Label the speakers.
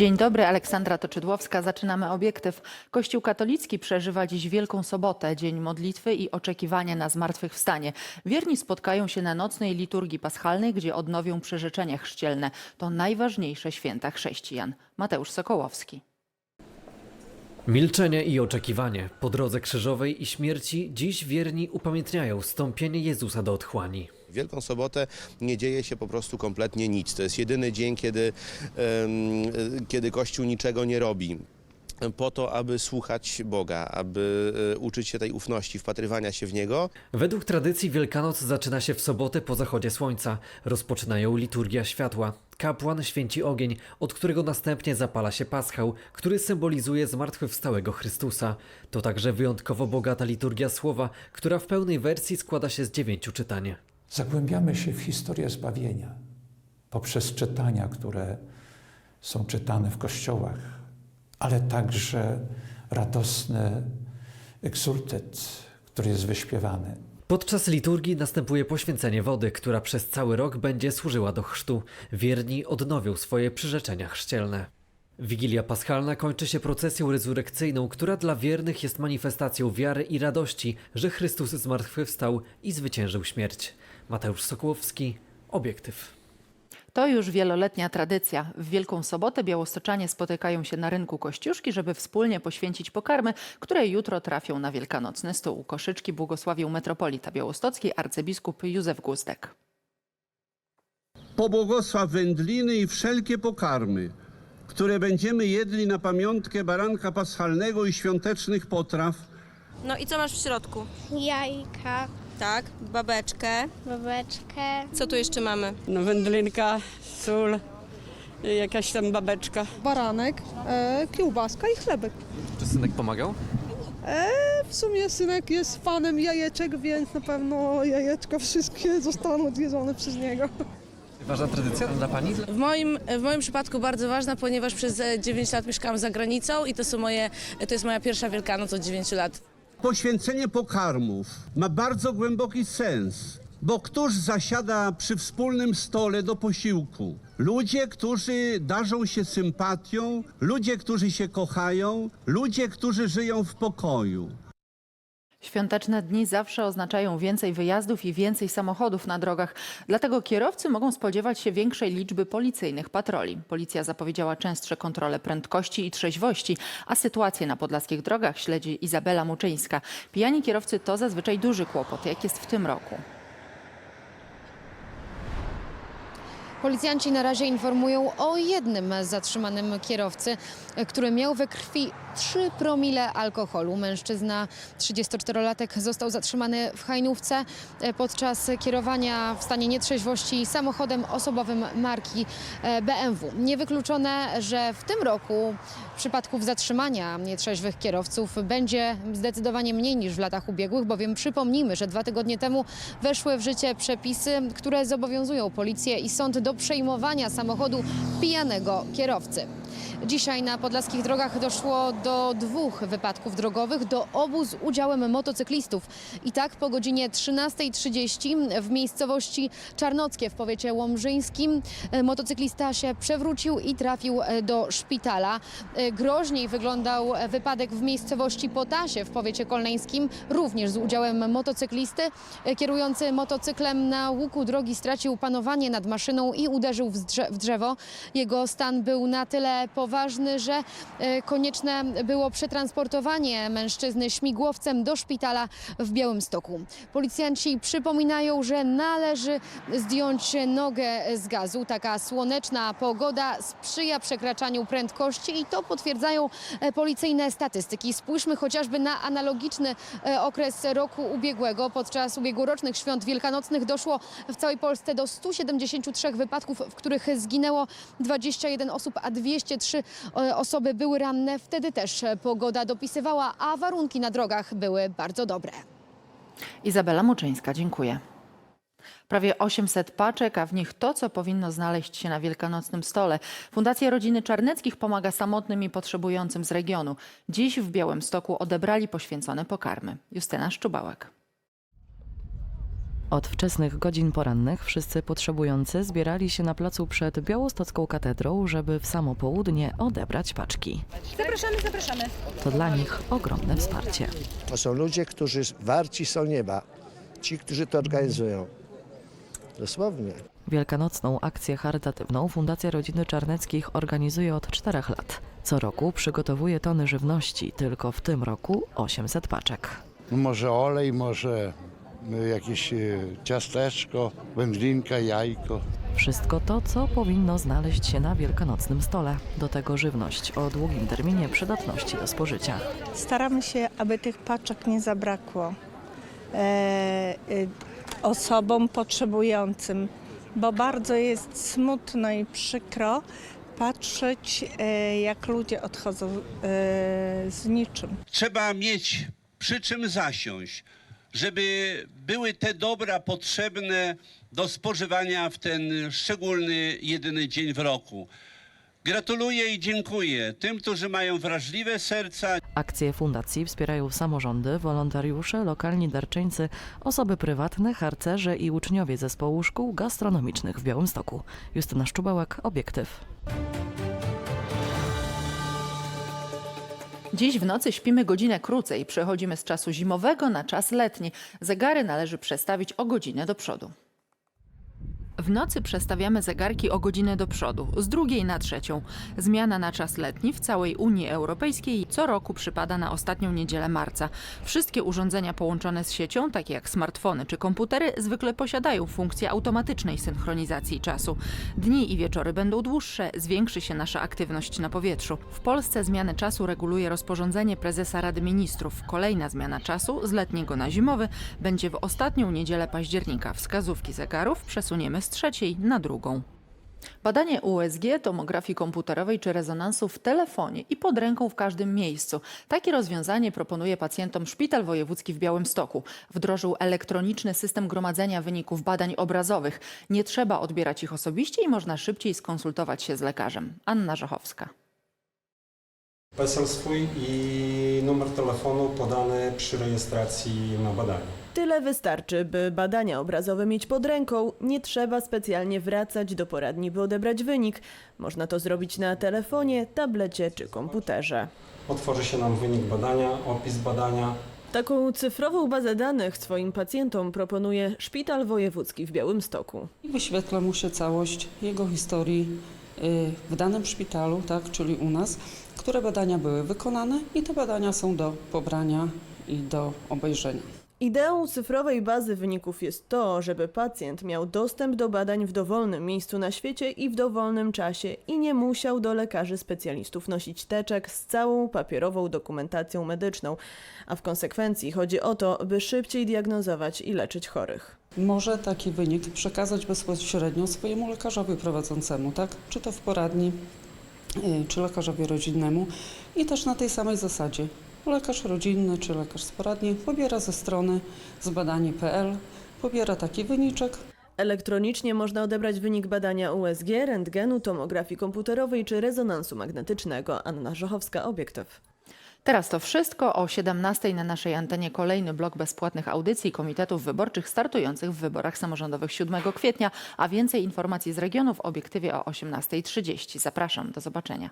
Speaker 1: Dzień dobry, Aleksandra Toczydłowska. Zaczynamy obiektyw. Kościół katolicki przeżywa dziś Wielką Sobotę, dzień modlitwy i oczekiwania na zmartwychwstanie. Wierni spotkają się na nocnej liturgii paschalnej, gdzie odnowią przyrzeczenia chrzcielne. To najważniejsze święta chrześcijan. Mateusz Sokołowski.
Speaker 2: Milczenie i oczekiwanie. Po drodze krzyżowej i śmierci dziś wierni upamiętniają stąpienie Jezusa do otchłani.
Speaker 3: Wielką Sobotę nie dzieje się po prostu kompletnie nic. To jest jedyny dzień, kiedy, em, kiedy Kościół niczego nie robi. Po to, aby słuchać Boga, aby e, uczyć się tej ufności, wpatrywania się w Niego.
Speaker 2: Według tradycji Wielkanoc zaczyna się w sobotę po zachodzie słońca. Rozpoczynają liturgia światła. Kapłan święci ogień, od którego następnie zapala się paschał, który symbolizuje zmartwychwstałego Chrystusa. To także wyjątkowo bogata liturgia słowa, która w pełnej wersji składa się z dziewięciu czytań.
Speaker 4: Zagłębiamy się w historię zbawienia poprzez czytania, które są czytane w kościołach, ale także radosny egzultet, który jest wyśpiewany.
Speaker 2: Podczas liturgii następuje poświęcenie wody, która przez cały rok będzie służyła do chrztu. Wierni odnowią swoje przyrzeczenia chrzcielne. Wigilia Paschalna kończy się procesją rezurekcyjną, która dla wiernych jest manifestacją wiary i radości, że Chrystus zmartwychwstał i zwyciężył śmierć. Mateusz Sokołowski, Obiektyw.
Speaker 1: To już wieloletnia tradycja. W Wielką Sobotę białostoczanie spotykają się na rynku Kościuszki, żeby wspólnie poświęcić pokarmy, które jutro trafią na wielkanocny stół. Koszyczki błogosławił metropolita białostocki arcybiskup Józef Guzdek.
Speaker 5: pobłogosław wędliny i wszelkie pokarmy, które będziemy jedli na pamiątkę baranka paschalnego i świątecznych potraw,
Speaker 6: No i co masz w środku?
Speaker 7: jajka,
Speaker 6: Tak, babeczkę.
Speaker 7: babeczkę,
Speaker 6: Co tu jeszcze mamy?
Speaker 8: No wędlinka, sól, jakaś tam babeczka.
Speaker 9: baranek, e, kiełbaska i chlebek.
Speaker 2: Czy synek pomagał?
Speaker 9: W sumie synek jest fanem jajeczek, więc na pewno jajeczka wszystkie zostaną odjedzone przez niego.
Speaker 2: Ważna tradycja dla Pani?
Speaker 10: W moim, w moim przypadku bardzo ważna, ponieważ przez e, 9 lat mieszkałam za granicą i to, są moje, to jest moja pierwsza Wielkanoc od 9 lat.
Speaker 5: Poświęcenie pokarmów ma bardzo głęboki sens. Bo któż zasiada przy wspólnym stole do posiłku? Ludzie, którzy darzą się sympatią, ludzie, którzy się kochają, ludzie, którzy żyją w pokoju.
Speaker 1: Świąteczne dni zawsze oznaczają więcej wyjazdów i więcej samochodów na drogach. Dlatego kierowcy mogą spodziewać się większej liczby policyjnych patroli. Policja zapowiedziała częstsze kontrole prędkości i trzeźwości, a sytuację na podlaskich drogach śledzi Izabela Muczyńska. Pijani kierowcy to zazwyczaj duży kłopot, jak jest w tym roku.
Speaker 11: Policjanci na razie informują o jednym zatrzymanym kierowcy, który miał we krwi 3 promile alkoholu. Mężczyzna, 34-latek, został zatrzymany w Hajnówce podczas kierowania w stanie nietrzeźwości samochodem osobowym marki e, BMW. Niewykluczone, że w tym roku przypadków zatrzymania nietrzeźwych kierowców będzie zdecydowanie mniej niż w latach ubiegłych, bowiem przypomnijmy, że dwa tygodnie temu weszły w życie przepisy, które zobowiązują policję i sąd do przejmowania samochodu pijanego kierowcy. Dzisiaj na podlaskich drogach doszło do dwóch wypadków drogowych, do obu z udziałem motocyklistów. I tak po godzinie 13.30 w miejscowości Czarnockie w powiecie łomżyńskim e, motocyklista się przewrócił i trafił e, do szpitala. E, Groźniej wyglądał wypadek w miejscowości Potasie w powiecie kolneńskim, również z udziałem motocyklisty. Kierujący motocyklem na łuku drogi stracił panowanie nad maszyną i uderzył w drzewo. Jego stan był na tyle poważny, że e, konieczne było przetransportowanie mężczyzny śmigłowcem do szpitala w Białymstoku. Policjanci przypominają, że należy zdjąć nogę z gazu. Taka słoneczna pogoda sprzyja przekraczaniu prędkości i to potwierdzają e, policyjne statystyki. Spójrzmy chociażby na analogiczny e, okres roku ubiegłego. Podczas ubiegłorocznych świąt wielkanocnych doszło w całej Polsce do 173 wypadków, w których zginęło 21 osób, a 203 e, osoby były ranne. Wtedy też e, pogoda dopisywała, a warunki na drogach były bardzo dobre.
Speaker 1: Izabela Muczyńska, dziękuję. Prawie 800 paczek, a w nich to, co powinno znaleźć się na wielkanocnym stole. Fundacja Rodziny Czarneckich pomaga samotnym i potrzebującym z regionu. Dziś w Białymstoku odebrali poświęcone pokarmy. Justyna Szczubałek.
Speaker 8: Od wczesnych godzin porannych wszyscy potrzebujący zbierali się na placu przed Białostocką katedrą, żeby w samo południe odebrać paczki.
Speaker 6: Zapraszamy, zapraszamy.
Speaker 8: To dla nich ogromne wsparcie.
Speaker 12: To są ludzie, którzy warci są nieba. Ci, którzy to organizują. Dosłownie.
Speaker 8: Wielkanocną akcję charytatywną Fundacja Rodziny Czarneckich organizuje od czterech lat. Co roku przygotowuje tony żywności, tylko w tym roku 800 paczek.
Speaker 13: Może olej, może jakieś y, ciasteczko, wędlinka, jajko.
Speaker 8: Wszystko to, co powinno znaleźć się na wielkanocnym stole. Do tego żywność o długim terminie przydatności do spożycia.
Speaker 9: Staramy się, aby tych paczek nie zabrakło e, y, osobom potrzebującym, bo bardzo jest smutno i przykro patrzeć, e, jak ludzie odchodzą e, z niczym.
Speaker 5: Trzeba mieć przy czym zasiąść, żeby były te dobra potrzebne do spożywania w ten szczególny, jedyny dzień w roku. Gratuluję i dziękuję tym, którzy mają wrażliwe serca,
Speaker 8: Akcje fundacji wspierają samorządy, wolontariusze, lokalni darczyńcy, osoby prywatne, harcerze i uczniowie zespołu szkół gastronomicznych w Białymstoku. Justyna Szczubałek, Obiektyw.
Speaker 1: Dziś w nocy śpimy godzinę krócej. Przechodzimy z czasu zimowego na czas letni. Zegary należy przestawić o godzinę do przodu. W nocy przestawiamy zegarki o godzinę do przodu, z drugiej na trzecią. Zmiana na czas letni w całej Unii Europejskiej co roku przypada na ostatnią niedzielę marca. Wszystkie urządzenia połączone z siecią, takie jak smartfony czy komputery, zwykle posiadają funkcję automatycznej synchronizacji czasu. Dni i wieczory będą dłuższe, zwiększy się nasza aktywność na powietrzu. W Polsce zmianę czasu reguluje rozporządzenie prezesa Rady Ministrów. Kolejna zmiana czasu z letniego na zimowy będzie w ostatnią niedzielę października. Wskazówki zegarów przesuniemy z trzeciej na drugą. Badanie USG, tomografii komputerowej czy rezonansu w telefonie i pod ręką w każdym miejscu. Takie rozwiązanie proponuje pacjentom Szpital Wojewódzki w Białymstoku. Wdrożył elektroniczny system gromadzenia wyników badań obrazowych. Nie trzeba odbierać ich osobiście i można szybciej skonsultować się z lekarzem. Anna Żochowska.
Speaker 14: PESEL swój i numer telefonu podany przy rejestracji na badanie.
Speaker 9: Tyle wystarczy, by badania obrazowe mieć pod ręką. Nie trzeba specjalnie wracać do poradni, by odebrać wynik. Można to zrobić na telefonie, tablecie czy komputerze.
Speaker 14: Otworzy się nam wynik badania, opis badania.
Speaker 9: Taką cyfrową bazę danych swoim pacjentom proponuje Szpital Wojewódzki w Białymstoku.
Speaker 8: I wyświetla mu się całość jego historii y, w danym szpitalu, tak, czyli u nas, które badania były wykonane i te badania są do pobrania i do obejrzenia.
Speaker 9: Ideą cyfrowej bazy wyników jest to, żeby pacjent miał dostęp do badań w dowolnym miejscu na świecie i w dowolnym czasie i nie musiał do lekarzy specjalistów nosić teczek z całą papierową dokumentacją medyczną, a w konsekwencji chodzi o to, by szybciej diagnozować i leczyć chorych.
Speaker 8: Może taki wynik przekazać bezpośrednio swojemu lekarzowi prowadzącemu, tak? Czy to w poradni, y, czy lekarzowi rodzinnemu i też na tej samej zasadzie. Lekarz rodzinny czy lekarz z poradni pobiera ze strony zbadanie.pl, pobiera taki wyniczek,
Speaker 9: Elektronicznie można odebrać wynik badania USG, rentgenu, tomografii komputerowej czy rezonansu magnetycznego. Anna Żochowska, Obiektyw.
Speaker 1: Teraz to wszystko. O 17 na naszej antenie kolejny blok bezpłatnych audycji komitetów wyborczych startujących w wyborach samorządowych 7 kwietnia, a więcej informacji z regionu w obiektywie o 18.30. Zapraszam, do zobaczenia.